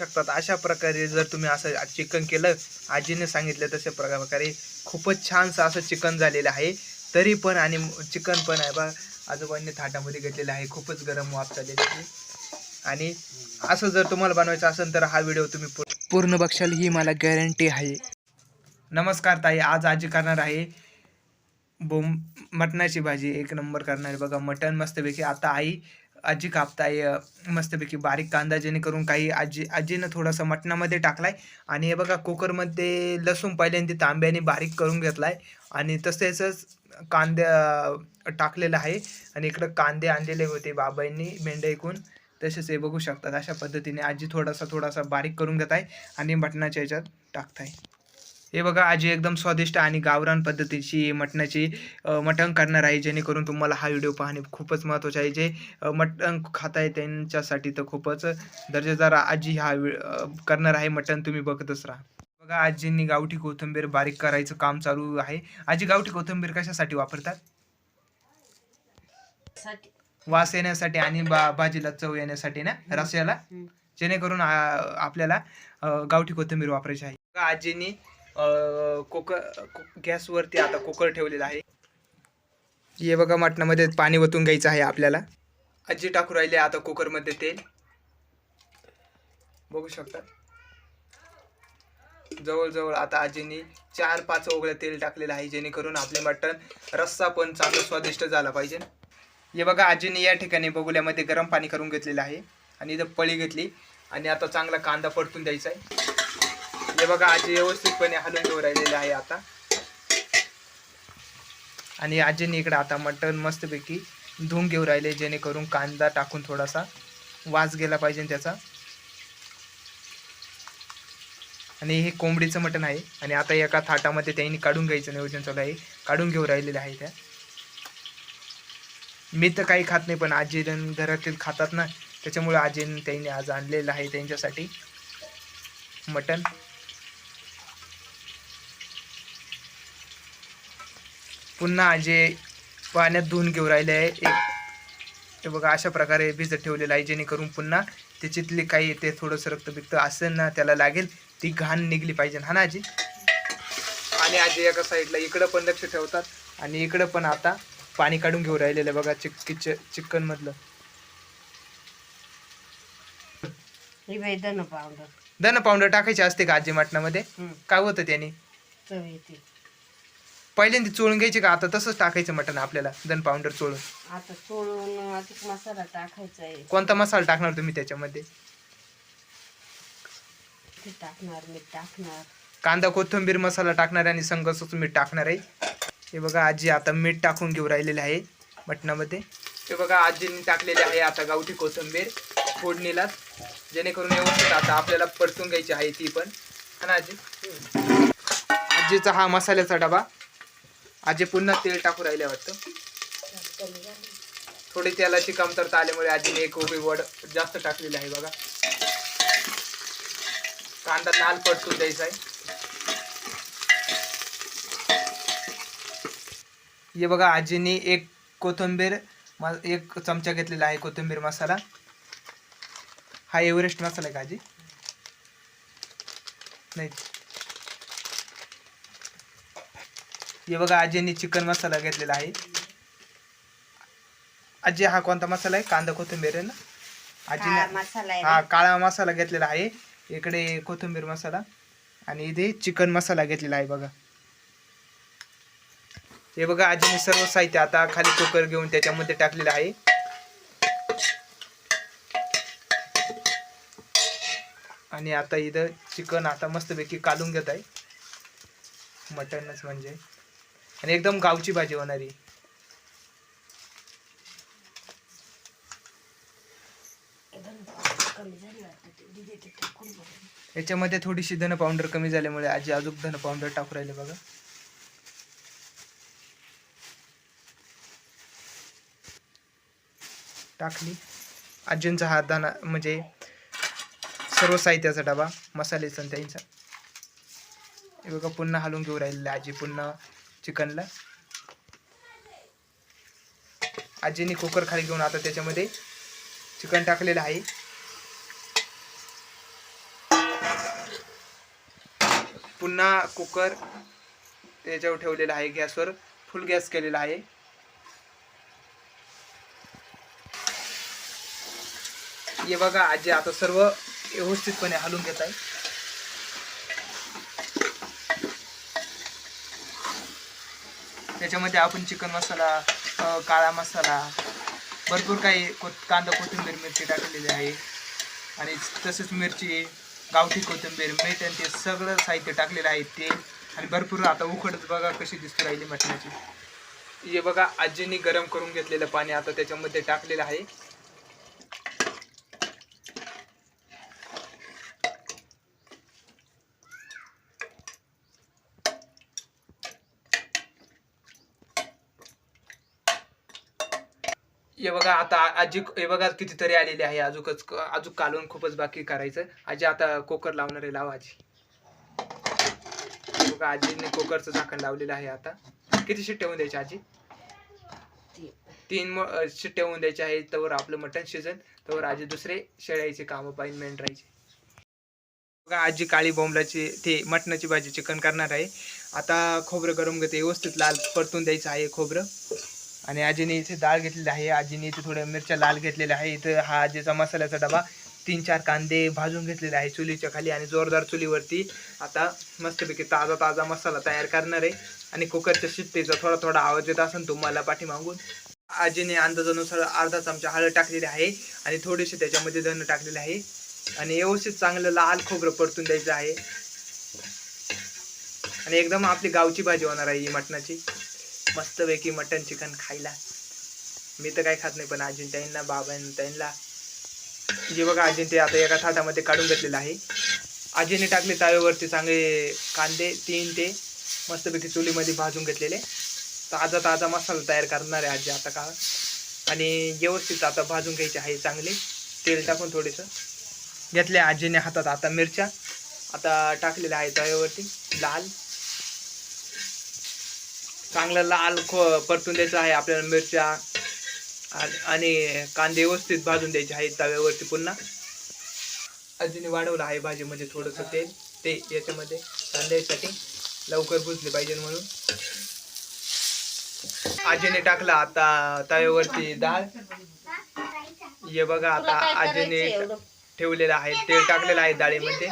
शकतात. अशा प्रकारे जर तुम्ही असं चिकन केलं आजीने सांगितलं तशा प्रकारे खूपच छानसं असं चिकन झालेलं आहे. तरी पण आणि चिकन पण आहे बा आजोबांनी थाटामध्ये घेतलेलं आहे. खूपच गरम वाफ चाललेली आहे. आणि असं जर तुम्हाला बनवायचं असेल तर हा व्हिडिओ तुम्ही पूर्ण बघशाल ही मला गॅरंटी आहे. नमस्कार ताई आज आजी करणार आहे बोम मटणाची भाजी. एक नंबर करणार आहे बघा. मटण मस्तपैकी. आता आई आजी कापताय मस्तपैकी बारीक कांदा जेणेकरून काही आजी आजीनं थोडासा मटणामध्ये टाकलाय. आणि हे बघा कुकरमध्ये लसूण पहिल्यांदा तांब्याने बारीक करून घेतलाय. आणि तसेच कांद्या टाकलेलं आहे. आणि इकडं कांदे आणलेले होते बाबांनी मेंढ्या ऐकून तसेच हे बघू शकतात अशा पद्धतीने आजी थोडासा थोडासा बारीक करून घेत आहे आणि मटणाच्या ह्याच्यात टाकताय. हे बघा आजी एकदम स्वादिष्ट आणि गावरान पद्धतीची मटणाची मटण करणार आहे जेणेकरून तुम्हाला हा व्हिडिओ पाहणे खूपच महत्त्वाचे आहे. जे मटण खात आहे त्यांच्यासाठी तर खूपच दर्जेदार आजी हा करणार आहे मटण तुम्ही बघतच राहा. बघा आजींनी गावठी कोथिंबीर बारीक करायचं काम चालू आहे. आजी गावठी कोथिंबीर कशासाठी वापरतात? वास येण्यासाठी आणि बा भाजीला चव येण्यासाठी ना रस्याला. जेणेकरून आपल्याला गावठी कोथिंबीर वापरायची आहे. आजींनी अ, कुकर कु- गॅसवरती आता कुकर ठेवलेला आहे. हे बघा मटणामध्ये पाणी वतून घ्यायचं आहे आपल्याला. आजी टाकू राहिले आता कुकरमध्ये तेल. बघू शकता. जवळजवळ आता आजींनी चार पाच ओगळ्या तेल टाकलेलं आहे जेणेकरून आपले मटण रस्सा पण चांगलं स्वादिष्ट झाला पाहिजे. हे बघा आजीने या ठिकाणी बगुल्यामध्ये गरम पाणी करून घेतलेलं आहे. आणि इथं पळी घेतली. आणि आता चांगला कांदा परतून द्यायचा आहे. हे बघा आजी व्यवस्थितपणे हलून घेऊन राहिलेले आहे आता. आणि आजीने इकडे आता मटण मस्तपैकी धुवून घेऊन राहिले जेणेकरून कांदा टाकून थोडासा वास गेला पाहिजे त्याचा. आणि हे कोंबडीचं मटण आहे. आणि आता एका थाटामध्ये त्यांनी काढून घ्यायचं नियोजन चालू आहे. काढून घेऊन राहिलेले आहे त्या. मी तर काही खात नाही पण आजी घरातील खातात ना त्याच्यामुळे आजीने त्यांनी आज आणलेलं आहे त्यांच्यासाठी मटण. पुन्हा आजी पाण्यात धुवून घेऊन राहिले आहे एक हे बघा अशा प्रकारे भिजत ठेवलेलं आहे जेणेकरून पुन्हा त्याच्यातली काही ते थोडंसं रक्त बिक्त असेल ना त्याला लागेल. ती घाण निघली पाहिजे हा ना आजी? आणि आजी एका साईडला इकडं पण लक्ष ठेवतात आणि इकडं पण आता पाणी काढून घेऊन राहिलेलं आहे बघा चिक किच चिकन मधलं बाई धन पावडर. धन पावडर टाकायचे असते का आजी मटणामध्ये. काय होतं त्याने? येते. पहिल्यांदा चोळून घ्यायचे का? आता तसंच टाकायचं मटण आपल्याला धन पावडर चोळून. आता चोळून अधिक मसाला टाकायचा आहे. कोणता मसाला टाकणार तुम्ही त्याच्यामध्ये? ते टाकणार मीठ टाकणार. कांदा कोथिंबीर मसाला टाकणार आणि संघसच मीठ टाकणार आहे. हे बघा आजी आता मीठ टाकून घेऊन राहिलेले आहे मटणामध्ये. हे बघा आजीने टाकलेले आहे आता गावठी कोथिंबीर फोडणीला. जेणेकरून व्यवस्थित आता आपल्याला परतून घ्यायची आहे ती पण. हा ना आजी? आजीचा हा मसाल्याचा डबा. आजी पुन्हा तेल टाकू राहिले वाटतं. थोडी तेलाची कमतरता आल्यामुळे आजीने एक उभी वड जास्त टाकलेली आहे बघा. कांदा लाल परतून द्यायचा आहे. हे बघा आजीने एक कोथिंबीर एक चमचा घेतलेला आहे कोथिंबीर मसाला. हा एव्हरेस्ट मसाला आहे का आजी? नाही. हे बघा आजीने चिकन मसाला घेतलेला आहे. आजी हा कोणता मसाला आहे? कांदा कोथिंबीर आहे ना? आजीने हा. काळा मसाला घेतलेला आहे. इकडे कोथिंबीर मसाला आणि इथे चिकन मसाला घेतलेला आहे बघा. हे बघा आजीने सर्व साहित्य आता खाली कुकर घेऊन त्याच्यामध्ये टाकलेलं आहे. आणि आता इथं चिकन आता मस्तपैकी काढून घेत आहे. मटनच म्हणजे. आणि एकदम गावची भाजी होणारी. याच्यामध्ये थोडीशी धन पावडर कमी झाल्यामुळे आजी अजून धन पावडर टाकू राहिले बघा. टाकली. आजींचा हा दाना म्हणजे सर्व साहित्याचा डबा मसालेचा त्यांचा हे बघा पुन्हा हलवून घेऊ राहिले आजी पुन्हा चिकनला. आजीने कुकर खाली घेऊन आता त्याच्यामध्ये चिकन टाकलेलं आहे. पुन्हा कुकर त्याच्यावर ठेवलेला आहे गॅसवर. फुल गॅस केलेला आहे. हे बघा आजी आता सर्व व्यवस्थितपणे हलून घेत आहे. त्याच्यामध्ये आपण चिकन मसाला काळा मसाला भरपूर काही को कांदा कोथिंबीर मिरची टाकलेली आहे. आणि तसेच मिरची गावठी कोथिंबीर मीठ आणि ते सगळं साहित्य टाकलेलं आहे ते. आणि भरपूर आता उकडच बघा कशी दिसते राहिली मटणाची. हे बघा आजीने गरम करून घेतलेलं पाणी आता त्याच्यामध्ये टाकलेलं आहे. हे बघा आता आजी हे बघा कितीतरी आलेली आहे. अजूकच अजूक कालवून खूपच बाकी करायचं. आजी आता कोकर लावणार आहे लाव आजी. बघा आजीने कोकरचं झाकण लावलेलं आहे आता. किती शिट्ट्या होऊन द्यायची आजी? तीन म- शिट्ट्या होऊन द्यायच्या आहे तर आपलं मटण शिजन. तर आजी दुसरे शेळ्याचे कामं पाहिजे मेंढरायचे बघा आजी काळी बोंबलाची ते मटणाची भाजी चिकन करणार आहे. आता खोबरं गरम घेते व्यवस्थित लाल परतून द्यायचं आहे खोबरं. आणि आजीने इथे डाळ घेतलेली आहे. आजीने इथे थोड्या मिरच्या लाल घेतलेल्या आहे. इथं हा आजीचा मसाल्याचा डबा तीन चार कांदे भाजून घेतलेले आहे चुलीच्या खाली आणि जोरदार चुलीवरती आता मस्तपैकी ताजा ताजा मसाला तयार करणार आहे. आणि कुकरच्या शिट्टीचा थोडा थोडा आवाज येत असेल तुम्हाला पाठीमागून. आजीने अंदाजानुसार अर्धा चमचा हळद टाकलेली आहे आणि थोडेसे त्याच्यामध्ये धन टाकलेले आहे. आणि व्यवस्थित चांगलं लाल खोबरं परतून द्यायचं आहे. आणि एकदम आपली गावची भाजी होणार आहे ही मटणाची. मस्तपैकी मटन चिकन खायला. मी तर काय खात नाही पण आजीन त्यांना बाबांना जे बघा आजीन आता एका थाटामध्ये काढून घेतलेलं आहे. आजीने टाकले तव्यावरती चांगले कांदे तीन ते मस्तपैकी चुलीमध्ये भाजून घेतलेले. ताजा ताजा मसाला तयार करणार आहे आजी आता का आणि व्यवस्थित आता भाजून घ्यायचे आहे चांगले. तेल टाकून थोडेसं. घेतले आजीने हातात आता मिरच्या. आता टाकलेल्या आहे तव्यावरती. लाल. चांगलं लाल खो परतून द्यायचं आहे आपल्याला मिरच्या. आणि- कांदे व्यवस्थित भाजून द्यायचे आहेत तव्यावरती पुन्हा. आजीने वाढवलं आहे भाजीमध्ये थोडंसं तेल. ते याच्यामध्ये कांद्यासाठी लवकर भुजले पाहिजे म्हणून. आजीने टाकला आता तव्यावरती डाळ. हे बघा आता आजीने ठेवलेलं आहे. तेल टाकलेलं आहे डाळीमध्ये.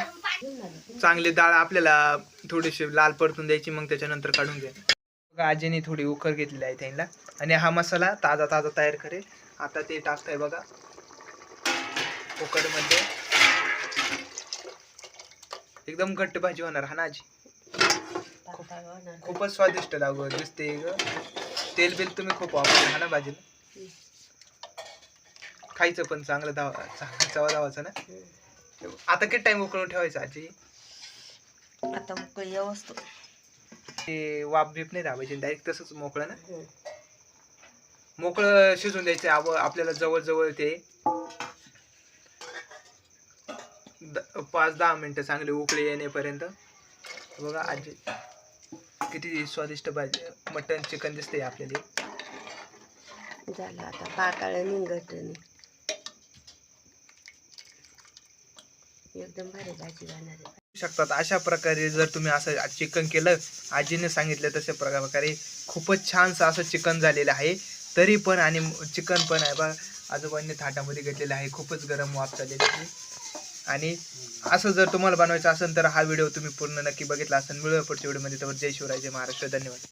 चांगली डाळ आपल्याला थोडीशी लाल परतून द्यायची मग त्याच्यानंतर काढून घ्या. आजीने थोडी उकर घेतलेली आहे त्यांना. आणि हा मसाला ताजा ताजा तयार करेल. आता ते टाकताय बघा. कुकरमध्ये एकदम घट्ट भाजी होणार हा ना आजी? खूपच स्वादिष्ट लागू दिसते ग. तेल बिल तुम्ही खूप वापरले हा ना भाजीला? खायचं पण चांगलं धावा चवा धावाचं ना? आता किती टाइम उकळून ठेवायचं आजी? आता मग व्यवस्थित. ते वाफ बीप नाही दाबायची डायरेक्ट तसंच मोकळं ना? मोकळं शिजून द्यायचं आव आपल्याला जवळ जवळ ते पाच दहा मिनिटं चांगले उकळे येण्यापर्यंत. बघा आजी किती स्वादिष्ट भाजी मटन चिकन दिसते आपल्याला. झालं आता पाकाळ निघत एकदम भारी भाजी बनणार आहे शकतात. अशा प्रकारे जर तुम्ही असं चिकन केलं आजीने सांगितलं तशा प्रकारे खूपच छानसं असं चिकन झालेलं आहे. तरी पण आणि चिकन पण आहे बा आजोबांनी थाटामध्ये घेतलेलं आहे. खूपच गरम वाफ चाललेली आहे. आणि असं जर तुम्हाला बनवायचं असेल तर हा व्हिडिओ तुम्ही पूर्ण नक्की बघितला असेल. मिळूया पुढच्या व्हिडिओमध्ये. तर जय शिवराय जय महाराष्ट्र. धन्यवाद.